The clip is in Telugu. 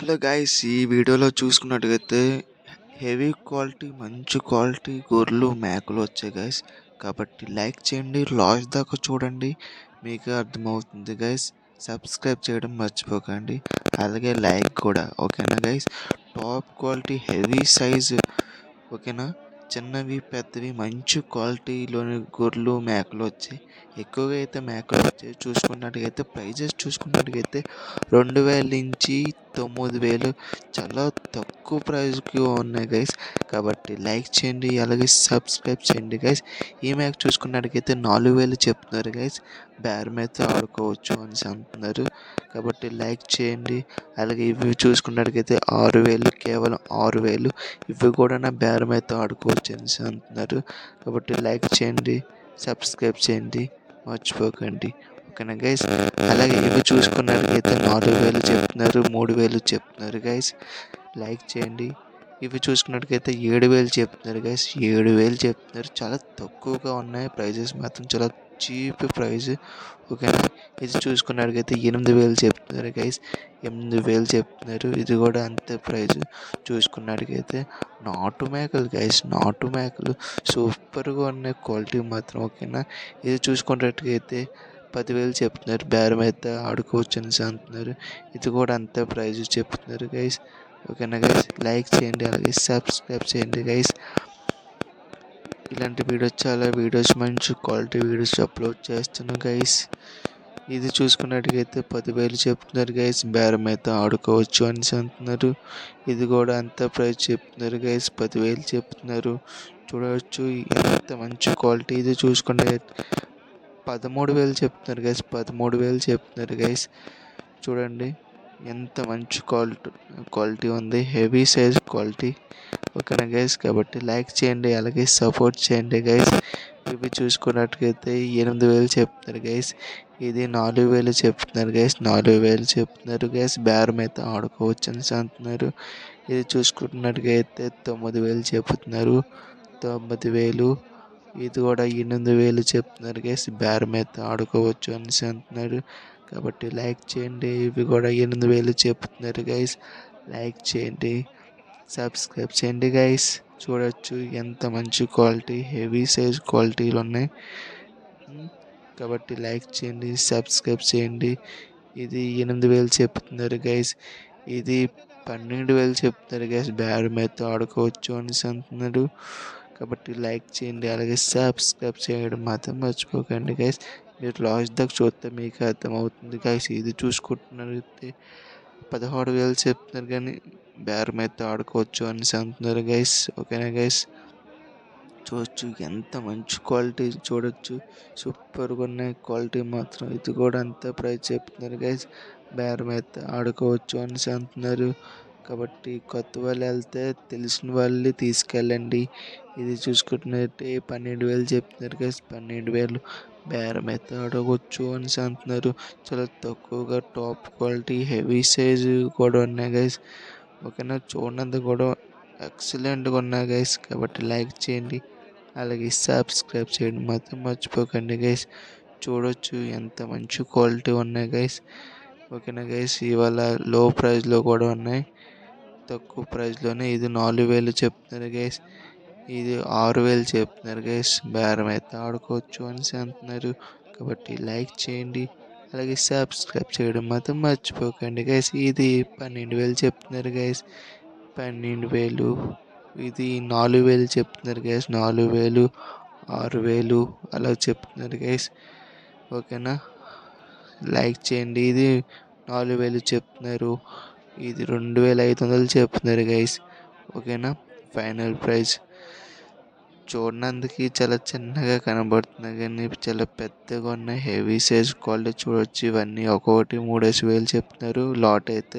హలో గాయస్ ఈ వీడియోలో చూసుకున్నట్టుగైతే హెవీ క్వాలిటీ మంచి క్వాలిటీ గొర్రెలు మేకలు వచ్చాయి గాయస్. కాబట్టి లైక్ చేయండి లాస్ట్ దాకా చూడండి మీకు అర్థమవుతుంది గైస్ సబ్స్క్రైబ్ చేయడం మర్చిపోకండి. అలాగే లైక్ కూడా ఓకేనా guys top quality heavy size ఓకేనా? చిన్నవి పెద్దవి మంచి క్వాలిటీలోని గొర్రెలు మేకలు వచ్చాయి ఎక్కువగా అయితే మేకలు వచ్చాయి చూసుకున్నట్టుగైతే ప్రైజెస్ చూసుకున్నట్టుగైతే రెండు వేల నుంచి తొమ్మిది వేలు చాలా తక్కువ ప్రైస్కి ఉన్నాయి గైస్. కాబట్టి లైక్ చేయండి అలాగే సబ్స్క్రైబ్ చేయండి గైస్. ఈ మేక చూసుకున్నట్టుగైతే నాలుగు వేలు చెప్తున్నారు గైస్. బేరం మీద ఆడుకోవచ్చు అని అంటున్నారు. కాబట్టి లైక్ చేయండి. అలాగే ఇవి చూసుకున్నట్టుగైతే ఆరు వేలు కేవలం ఆరు వేలు. ఇవి కూడా నా బేరం అయితే ఆడుకోవచ్చు అనేసి అంటున్నారు. కాబట్టి లైక్ చేయండి సబ్స్క్రైబ్ చేయండి మర్చిపోకండి. ఓకేనా గైస్? అలాగే ఇవి చూసుకున్నట్టుగైతే నాలుగు వేలు చెప్తున్నారు మూడు వేలు చెప్తున్నారు గైస్. లైక్ చేయండి. ఇవి చూసుకున్నట్టుగైతే ఏడు వేలు చెప్తున్నారు గైస్ ఏడు వేలు చెప్తున్నారు. చాలా తక్కువగా ఉన్నాయి. ప్రైజెస్ మాత్రం చాలా చీప్ ప్రైస్ ఓకేనా ఇది చూసుకున్నట్టుగైతే ఎనిమిది వేలు చెప్తున్నారు గైస్ ఎనిమిది వేలు చెప్తున్నారు. ఇది కూడా అంతే ప్రైస్ చూసుకున్నట్టుగైతే నాటు మేకలు గైస్ నాటు మేకలు సూపర్గా ఉన్నాయి. క్వాలిటీ మాత్రం ఓకేనా ఇది చూసుకున్నట్టుగైతే పదివేలు చెప్తున్నారు. బేరం అయితే ఆడుకోవచ్చు అనేసి అంటున్నారు. ఇది కూడా అంతే ప్రైజ్ చెప్తున్నారు గైస్ ఓకేనా గైస్ లైక్ చేయండి అలాగే సబ్స్క్రైబ్ చేయండి గైస్ ఇలాంటి వీడియోస్ చాలా వీడియోస్ మంచి క్వాలిటీ వీడియోస్ అప్లోడ్ చేస్తున్నాను గైస్ ఇది చూసుకున్నట్టుగైతే పదివేలు చెప్తున్నారు గైస్ బేరం అయితే ఆడుకోవచ్చు అని అంటున్నారు. ఇది కూడా అంత ప్రైస్ చెప్తున్నారు గైస్ పదివేలు చెప్తున్నారు. చూడవచ్చు ఎంత మంచి క్వాలిటీ ఇది చూసుకుంటే పదమూడు వేలు చెప్తున్నారు గైస్ పదమూడు వేలు చెప్తున్నారు గైస్ చూడండి. ఎంత మంచి క్వాలిటీ క్వాలిటీ ఉంది హెవీ సైజ్ క్వాలిటీ. ఓకేనా గైస్ కాబట్టి లైక్ చేయండి అలాగే సపోర్ట్ చేయండి గైస్ ఇవి చూసుకున్నట్టుగైతే ఎనిమిది వేలు చెప్తున్నారు గైస్ ఇది నాలుగు వేలు చెప్తున్నారు గైస్ నాలుగు వేలు చెప్తున్నారు గైస్ బేరం అయితే ఆడుకోవచ్చు అని అంటున్నారు. ఇది చూసుకున్నట్టుగైతే తొమ్మిది వేలు చెప్తున్నారు. తొమ్మిది వేలు. ఇది కూడా ఎనిమిది వేలు చెప్తున్నారు గైస్ బేరం అయితే ఆడుకోవచ్చు అని అంటున్నారు. కాబట్టి లైక్ చేయండి. ఇవి కూడా ఎనిమిది వేలు చెప్తున్నారు గైస్ లైక్ చేయండి. సబ్స్క్రైబ్ చేయండి గైస్ చూడొచ్చు ఎంత మంచి క్వాలిటీ హెవీ సైజ్ క్వాలిటీలు ఉన్నాయి. కాబట్టి లైక్ చేయండి సబ్స్క్రైబ్ చేయండి. ఇది ఎనిమిది వేలు చెప్తున్నారు గైస్ ఇది పన్నెండు వేలు చెప్తున్నారు గైస్ బ్యాడ్ మీద ఆడుకోవచ్చు అనేసి అంటున్నారు. కాబట్టి లైక్ చేయండి అలాగే సబ్స్క్రైబ్ చేయడం మాత్రం మర్చిపోకండి గైస్ మీరు లాస్ట్ దాకా చూస్తే మీకు అర్థమవుతుంది గైస్ ఇది చూసుకుంటున్నట్లయితే పదహారు వేలు చెప్తున్నారు కానీ బేరం అయితే ఆడుకోవచ్చు అనేసి అంటున్నారు గైస్ ఓకేనా గైస్ చూడొచ్చు ఎంత మంచి క్వాలిటీ చూడొచ్చు. సూపర్గా ఉన్నాయి. క్వాలిటీ మాత్రం ఇది కూడా అంత ప్రైస్ చెప్తున్నారు గైస్ బేరం అయితే ఆడుకోవచ్చు అనేసి అంటున్నారు. కాబట్టి కొత్త వాళ్ళు వెళ్తే తెలిసిన వాళ్ళని తీసుకెళ్ళండి. ఇది చూసుకుంటున్నట్టే పన్నెండు వేలు చెప్తున్నారు గైస్ పన్నెండు వేలు బేరం అయితే అడగవచ్చు అనేసి అంటున్నారు. చాలా తక్కువగా టాప్ క్వాలిటీ హెవీ సైజ్ కూడా ఉన్నాయి గైస్ ఓకేనా? చూడనంత కూడా ఎక్సలెంట్గా ఉన్నాయి గైస్ కాబట్టి లైక్ చేయండి. అలాగే సబ్స్క్రైబ్ చేయండి మాత్రం మర్చిపోకండి గైస్ చూడొచ్చు ఎంత మంచి క్వాలిటీ ఉన్నాయి గైస్ ఓకేనా గైస్ ఇవాళ లో ప్రైస్లో కూడా ఉన్నాయి. తక్కువ ప్రైస్లోనే ఇది నాలుగు వేలు చెప్తున్నారు గైస్ ఇది ఆరు వేలు చెప్తున్నారు గైస్ బేరం అయితే ఆడుకోవచ్చు అనేసి అంటున్నారు. కాబట్టి లైక్ చేయండి. అలాగే సబ్స్క్రైబ్ చేయడం మాత్రం మర్చిపోకండి గైస్ ఇది పన్నెండు వేలు చెప్తున్నారు గైస్ పన్నెండు వేలు. ఇది నాలుగు వేలు చెప్తున్నారు గైస్ నాలుగు వేలు ఆరు వేలు అలా చెప్తున్నారు గైస్ ఓకేనా? లైక్ చేయండి. ఇది నాలుగు వేలు చెప్తున్నారు. ఇది రెండు వేల ఐదు వందలు చెప్తున్నారు గైస్ ఓకేనా? ఫైనల్ ప్రైస్ చూడడానికి చాలా చిన్నగా కనబడుతున్నాయి కానీ చాలా పెద్దగా ఉన్నాయి. హెవీ సైజ్ క్వాలిటీ చూడొచ్చు. ఇవన్నీ ఒక్కొక్కటి మూడేసి వేలు చెప్తున్నారు. లాట్ అయితే